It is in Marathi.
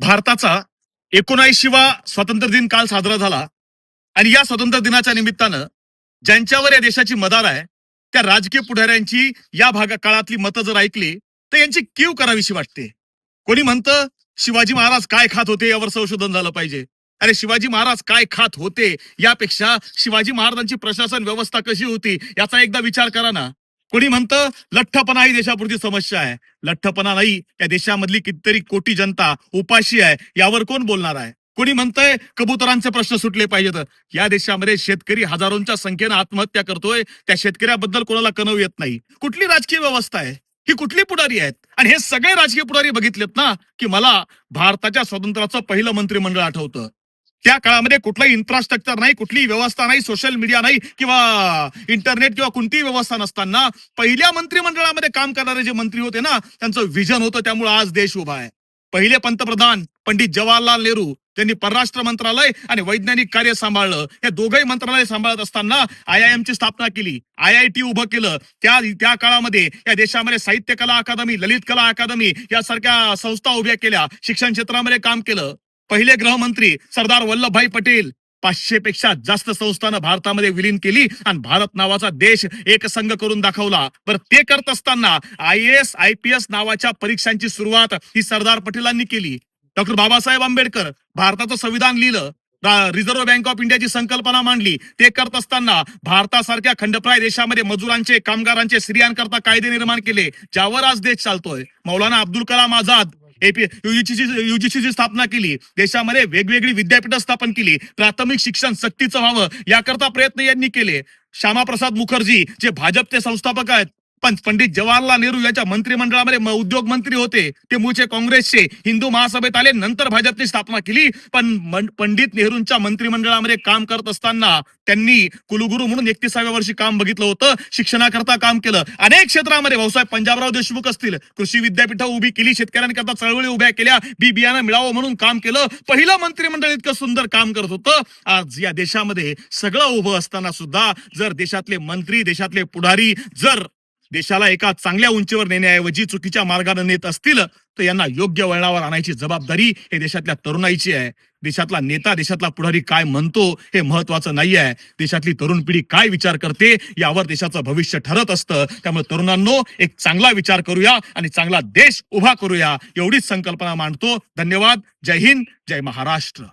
भारताचा एकोणऐंशीवा स्वातंत्र्य दिन काल साजरा झाला. आणि या स्वातंत्र्य दिनाच्या निमित्तानं ज्यांच्यावर या देशाची मदार आहे त्या राजकीय पुढाऱ्यांची या भागा काळातली मतं जर ऐकली तर यांची कीव करावीशी वाटते. कोणी म्हणतं शिवाजी महाराज काय खात होते यावर संशोधन झालं पाहिजे. अरे शिवाजी महाराज काय खात होते यापेक्षा शिवाजी महाराजांची प्रशासन व्यवस्था कशी होती याचा एकदा विचार करा ना. कोणी म्हणतं लठ्ठपणा ही देशापुरती समस्या आहे. लठ्ठपणा नाही या देशामधली कितीतरी कोटी जनता उपाशी आहे यावर कोण बोलणार आहे? कोणी म्हणतंय कबुतरांचे प्रश्न सुटले पाहिजेत. या देशामध्ये शेतकरी हजारोंच्या संख्येनं आत्महत्या करतोय त्या शेतकऱ्याबद्दल कोणाला कणव येत नाही. कुठली राजकीय व्यवस्था आहे? ही कुठली पुढारी आहेत? आणि हे सगळे राजकीय पुढारी बघितलेत ना की मला भारताच्या स्वातंत्र्याचं पहिलं मंत्रिमंडळ आठवतं. त्या काळामध्ये कुठलंही इन्फ्रास्ट्रक्चर नाही कुठलीही व्यवस्था नाही सोशल मीडिया नाही किंवा इंटरनेट किंवा कोणतीही व्यवस्था नसताना पहिल्या मंत्रिमंडळामध्ये काम करणारे जे मंत्री होते ना त्यांचं विजन होतं त्यामुळे आज देश उभा आहे. पहिले पंतप्रधान पंडित जवाहरलाल नेहरू त्यांनी परराष्ट्र मंत्रालय आणि वैज्ञानिक कार्य सांभाळलं. हे दोघंही मंत्रालय सांभाळत असताना आय आय एमची स्थापना केली. आय आय टी उभं केलं. त्या त्या काळामध्ये या देशामध्ये साहित्य कला अकादमी ललित कला अकादमी यासारख्या संस्था उभ्या केल्या. शिक्षण क्षेत्रामध्ये काम केलं. पहिले गृहमंत्री सरदार वल्लभभाई पटेल पाचशे पेक्षा जास्त संस्थानं भारतामध्ये विलीन केली आणि भारत नावाचा देश एक संघ करून दाखवला. बरं ते करत असताना I S I P S नावाच्या परीक्षांची सुरुवात ही सरदार पटेलांनी केली. डॉक्टर बाबासाहेब आंबेडकर भारताचं संविधान लिहिलं रिझर्व्ह बँक ऑफ इंडियाची संकल्पना मांडली. ते करत असताना भारतासारख्या खंडप्राय देशामध्ये मजुरांचे कामगारांचे स्त्रियांकरता कायदे निर्माण केले ज्यावर आज देश चालतोय. मौलाना अब्दुल कलाम आझाद एपी युजीसीची स्थापना केली. देशामध्ये वेगवेगळी विद्यापीठं स्थापन केली. प्राथमिक शिक्षण सक्तीचं व्हावं याकरता प्रयत्न यांनी केले. श्यामाप्रसाद मुखर्जी जे भाजपचे संस्थापक आहेत पण पंडित जवाहरलाल नेहरू यांच्या मंत्रिमंडळामध्ये उद्योग मंत्री होते. ते मूळचे काँग्रेसचे. हिंदू महासभेत आले नंतर भाजपची स्थापना केली. पण पंडित नेहरूंच्या मंत्रिमंडळामध्ये काम करत असताना त्यांनी कुलगुरू म्हणून एकतीसाव्या वर्षी काम बघितलं होतं. शिक्षणाकरता काम केलं. अनेक क्षेत्रामध्ये भाऊसाहेब पंजाबराव देशमुख असतील. कृषी विद्यापीठ उभी केली. शेतकऱ्यांकरता चळवळी उभ्या केल्या. बी बियाणं मिळावं म्हणून काम केलं. पहिलं मंत्रिमंडळ इतकं सुंदर काम करत होतं. आज या देशामध्ये सगळं उभं असताना सुद्धा जर देशातले मंत्री देशातले पुढारी जर देशाला एका चांगल्या उंचीवर नेण्याऐवजी चुकीच्या मार्गाने नेत असतील तर यांना योग्य वळणावर आणायची जबाबदारी हे देशातल्या तरुणाईची आहे. देशातला नेता देशातला पुढारी काय म्हणतो हे महत्वाचं नाही आहे. देशातली तरुण पिढी काय विचार करते यावर देशाचं भविष्य ठरत असतं. त्यामुळे तरुणांनो एक चांगला विचार करूया आणि चांगला देश उभा करूया. एवढीच संकल्पना मांडतो. धन्यवाद. जय हिंद. जय महाराष्ट्र.